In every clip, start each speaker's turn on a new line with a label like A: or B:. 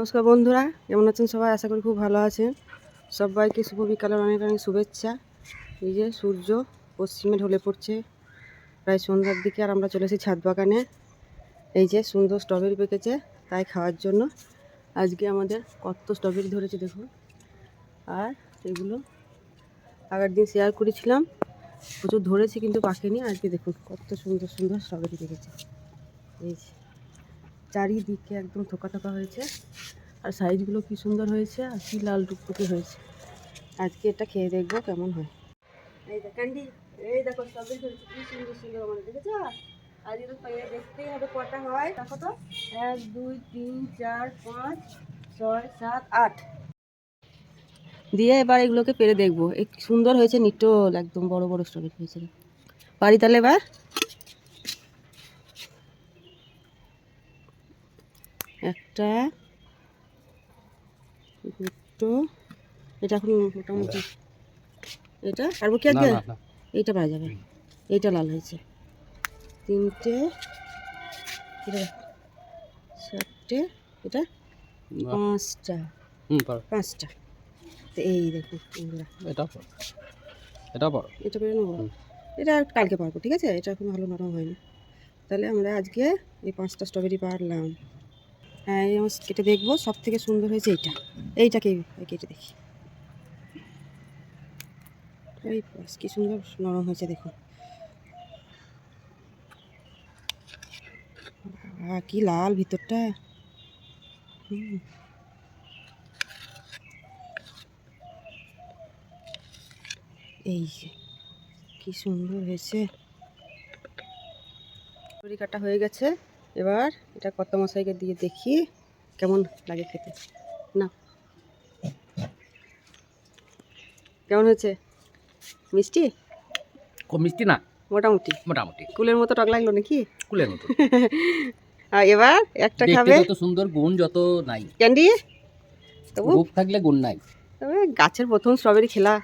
A: নমস্কার বন্ধুরা, কেমন আছেন সবাই? আশা করি খুব ভালো আছেন। সবাইকে শুভ বিকালের অনেক অনেক শুভেচ্ছা। এই যে সূর্য পশ্চিমে ঢলে পড়ছে, প্রায় সন্ধ্যার দিকে আর আমরা চলে এসেছি ছাদ বাগানে এই যে সুন্দর স্ট্রবেরি পেকেছে তাই খাওয়ার জন্য। আজকে আমাদের কত স্ট্রবেরি ধরেছে দেখুন। আর এগুলো আগের দিন শেয়ার করেছিলাম। প্রচুর ধরেছে কিন্তু পাকেনি। আজকে দেখুন কত সুন্দর সুন্দর স্ট্রবেরি পেকেছে। এই যে চারিদিকে একদম থোকা থোকা হয়েছে। আর সাইজগুলো কি সুন্দর হয়েছে আর কি লাল টুকটুকে হয়েছে। আজকে এটা খেয়ে দেখব কেমন হয়। এই দেখ ক্যান্ডি এই দেখো সুন্দর সুন্দর মানে আজকে তো দেখতেই হবে হয়। দেখো তো, এক, দুই, তিন, চার, পাঁচ, ছয়, সাত, আট। দিয়ে এবার এগুলোকে পেরে দেখব। সুন্দর হয়েছে নিটোল, একদম বড় বড় স্ট্রবেরি হয়েছে। পারি তাহলে এবার? একটা দুটো এটা এখন মোটামুটি এটা? পারব কি আজকে এইটা পাওয়া যাবে। এইটা লাল হয়েছে। তিনটে এটা চারটে এটা পাঁচটা। পাঁচটা। তো এই দেখুন
B: এটা এটা পারো।
A: এটা পেরে নেব। এটা কালকে পারব ঠিক আছে? এটা এখন ভালো নরম হয়নি। তাহলে আমরা আজকে এই পাঁচটা স্ট্রবেরি পারলাম। কেটে দেখব। সব থেকে সুন্দর হয়েছে এইটা। এইটাকে কেটে দেখি। এই কি সুন্দর নরম হয়েছে, দেখুন। কি লাল ভিতরটা। হুম। এই যে, কি সুন্দর হয়েছে। কাটা হয়ে গেছে। এবার এটা কত মশাইকে দিয়ে দেখি কেমন লাগে খেতে। না। কেমন হয়েছে? মিষ্টি?
B: মিষ্টি না?
A: মোটামুটি।
B: মোটামুটি।
A: কুলের মতো টক লাগল নাকি?
B: কুলের মতো।
A: আর এবার একটা খাবে।
B: যত সুন্দর গুণ যত নাই।
A: ক্যান্ডি? তবু
B: থাকলে গুণ নাই।
A: তবে গাছের প্রথম স্ট্রবেরি খেলা।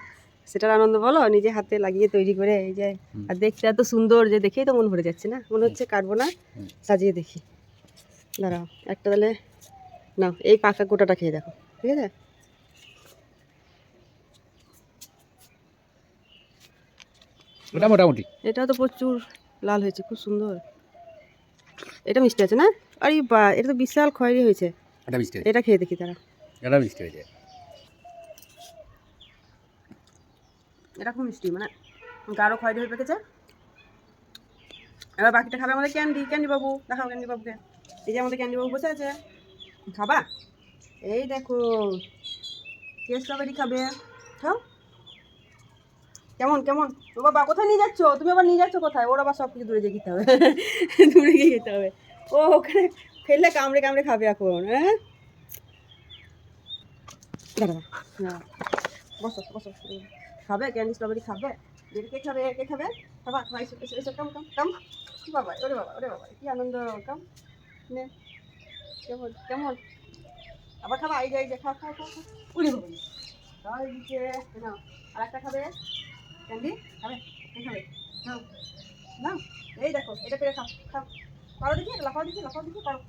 A: সেটার আনন্দ বলো নিজে হাতে লাগিয়ে তৈরি করে এই যে আর দেখতে এত সুন্দর যে দেখেই তো মন ভরে যাচ্ছে না। মনে হচ্ছে কাটবো না সাজিয়ে দেখি। দাঁড়াও একটা তাহলে নাও এই পাকা গোটাটা খেয়ে দেখো ঠিক আছে?
B: ওটা মোটামুটি।
A: এটাও তো প্রচুর লাল হয়েছে খুব সুন্দর। এটা মিষ্টি আছে না? আরে বা এটা তো বিশাল খয়েরি হয়েছে।
B: এটা মিষ্টি
A: এটা খেয়ে দেখি তারা
B: এটা মিষ্টি হয়েছে।
A: এটা খুব মিষ্টি মানে গাঢ় খয়েরি হয়ে পেকেছে। এবার বাকিটা খাবে আমাদের ক্যান্ডি। ক্যান্ডি বাবু, দেখাও ক্যান্ডি বাবুকে। এই যে আমাদের ক্যান্ডি বাবু বসে আছে। খাবা? এই দেখো, কে খাবে? খাও। কেমন কেমন? ও বাবা, কোথায় নিয়ে যাচ্ছ? তুমি আবার নিয়ে যাচ্ছ কোথায়? ওর আবার সব কিছু দূরে গিয়ে খেতে হবে। দূরে গিয়ে খেতে হবে। ও ওখানে ফেললে কামড়ে কামড়ে খাবে এখন হ্যাঁ? দাঁড়া হ্যাঁ বসো বসো। খাবে? ক্যান্ডি স্ট্রবেরি খাবে? কে খাবে? কে খাবে? খাবা খাবা এসো এসো এসো কাম কাম কাম বাবা ওরে বাবা ওরে বাবা কি আনন্দ কাম নে কেমন কেমন? আবার খাবা? এই যে এই যে খাও খাও খাও উড়ে বাবা। খাও এইদিকে নাও আর একটা খাবে? ক্যান্ডি? খাবে? কে খাবে? নাও নাও। এই দেখো এটা পেরে খাও খাও। পারো দেখি? লাফাও দেখি লাফাও দেখি পারো।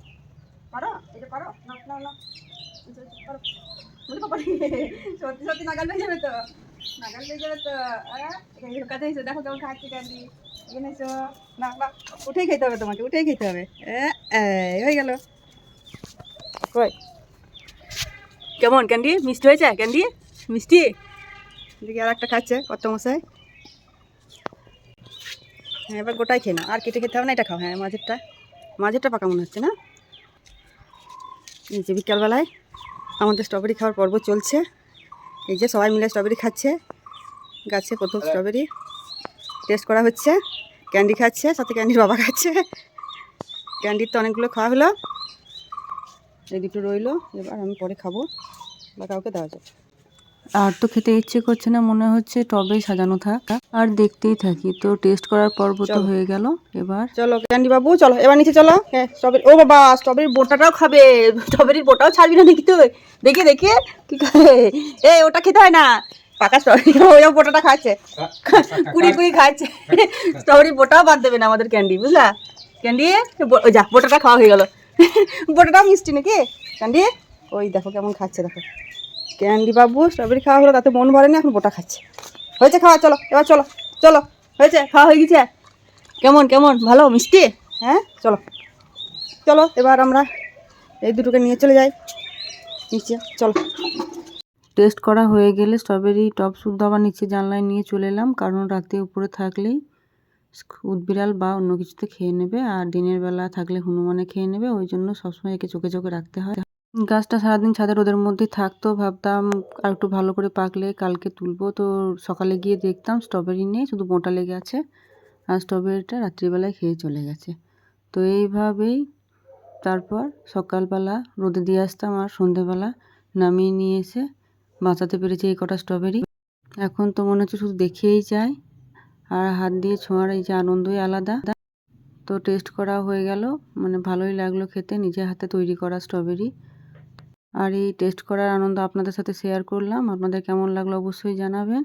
A: পারো? এটা পারো? নাও এসো, এসো, পারো। বলি বাবা সত্যি সত্যি নাগাল পেয়ে যাবে তো। উঠেই খেতে হবে হয়ে কই কেমন ক্যান্ডি মিষ্টি হয়েছে ক্যান্ডি মিষ্টি? দেখি আর একটা খাচ্ছে কত মশাই হ্যাঁ এবার গোটাই খেয়ে আর কেটে খেতে হবে না এটা খাও। হ্যাঁ মাঝেরটা মাঝেরটা পাকা মনে হচ্ছে না? এই যে বিকালবেলায় আমাদের স্ট্রবেরি খাওয়ার পর্ব চলছে। এই যে সবাই মিলে স্ট্রবেরি খাচ্ছে। গাছে প্রথম স্ট্রবেরি টেস্ট করা হচ্ছে। ক্যান্ডি খাচ্ছে, সাথে ক্যান্ডির বাবা খাচ্ছে। ক্যান্ডির তো অনেকগুলো খাওয়া হলো। এই দুটো রইল, এবার আমি পরে খাব। বা কাউকে দেওয়া যাবে
C: আর তো খেতে ইচ্ছে করছে না মনে হচ্ছে টবে সাজানো থাক। আর দেখতেই থাকি। তো টেস্ট করার পর্ব তো হয়ে গেল। এবার
A: চলো ক্যান্ডি বাবু চলো। এবার নিচে চলো। হ্যাঁ স্ট্রবেরি ও বাবা স্ট্রবেরির বোটাটাও খাবে। স্ট্রবেরির বোটাও ছাড়বি না নাকি তুই? দেখে দেখি। কি খাবে এ ওটা খেতে হয় না। পাকা স্ট্রবেরি ওই বোটাটা খাচ্ছে। কুড়ি কুড়ি খাচ্ছে। স্ট্রবেরি বোটাও বাদ দেবে না আমাদের ক্যান্ডি বুঝলা? ক্যান্ডি যা বোটাটা খাওয়া হয়ে গেল। বোটাটাও মিষ্টি নাকি? ক্যান্ডি ওই দেখো কেমন খাচ্ছে দেখো। ক্যান্ডি বাবু স্ট্রবেরি খাওয়া হলো, তাতে মন ভরেনি, এখন গোটা খাচ্ছে। হয়েছে খাওয়া? চলো, এবার চলো চলো, হয়েছে, খাওয়া হয়ে গেছে? কেমন কেমন? ভালো, মিষ্টি? হ্যাঁ চলো চলো, এবার আমরা এই দুটোকে নিয়ে চলে যাই। নিচে, চলো।
C: টেস্ট করা হয়ে গেলে স্ট্রবেরি টপ শুদ্ধ আবার নিচে জানলায় নিয়ে চলে এলাম, কারণ রাতে উপরে থাকলেই উদবিড়াল বা অন্য কিছুতে খেয়ে নেবে, আর দিনের বেলা থাকলে হনুমানে খেয়ে নেবে, ওই জন্য সবসময় একে চোখে চোখে রাখতে হয়। গাছটা সারাদিন ছাদের রোদের মধ্যে থাকতো, ভাবতাম আর একটু ভালো করে পাকলে কালকে তুলবো। তো সকালে গিয়ে দেখতাম স্ট্রবেরি নেই, শুধু মোটা লেগে আছে আর স্ট্রবেরিটা রাত্রিবেলায় খেয়ে চলে গেছে। তো এইভাবেই তারপর সকালবেলা রোদে দিয়ে আসতাম আর সন্ধেবেলা নামিয়ে নিয়ে এসে বাঁচাতে পেরেছি এই কটা স্ট্রবেরি এখন তো মনে হচ্ছে শুধু দেখেই যায় আর হাত দিয়ে ছোঁয়ার এই যে আনন্দই আলাদা। তো টেস্ট করা হয়ে গেল মানে ভালোই লাগল খেতে নিজের হাতে তৈরি করা স্ট্রবেরি আর এই টেস্ট করার আনন্দ আপনাদের সাথে শেয়ার করলাম। আপনাদের কেমন লাগল অবশ্যই জানাবেন।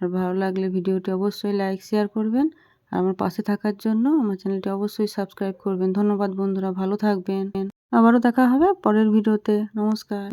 C: আর ভালো লাগলে ভিডিওটি অবশ্যই লাইক শেয়ার করবেন। আর আমার পাশে থাকার জন্য আমার চ্যানেলটি অবশ্যই সাবস্ক্রাইব করবেন। ধন্যবাদ বন্ধুরা, ভালো থাকবেন। আবারও দেখা হবে পরের ভিডিওতে। নমস্কার।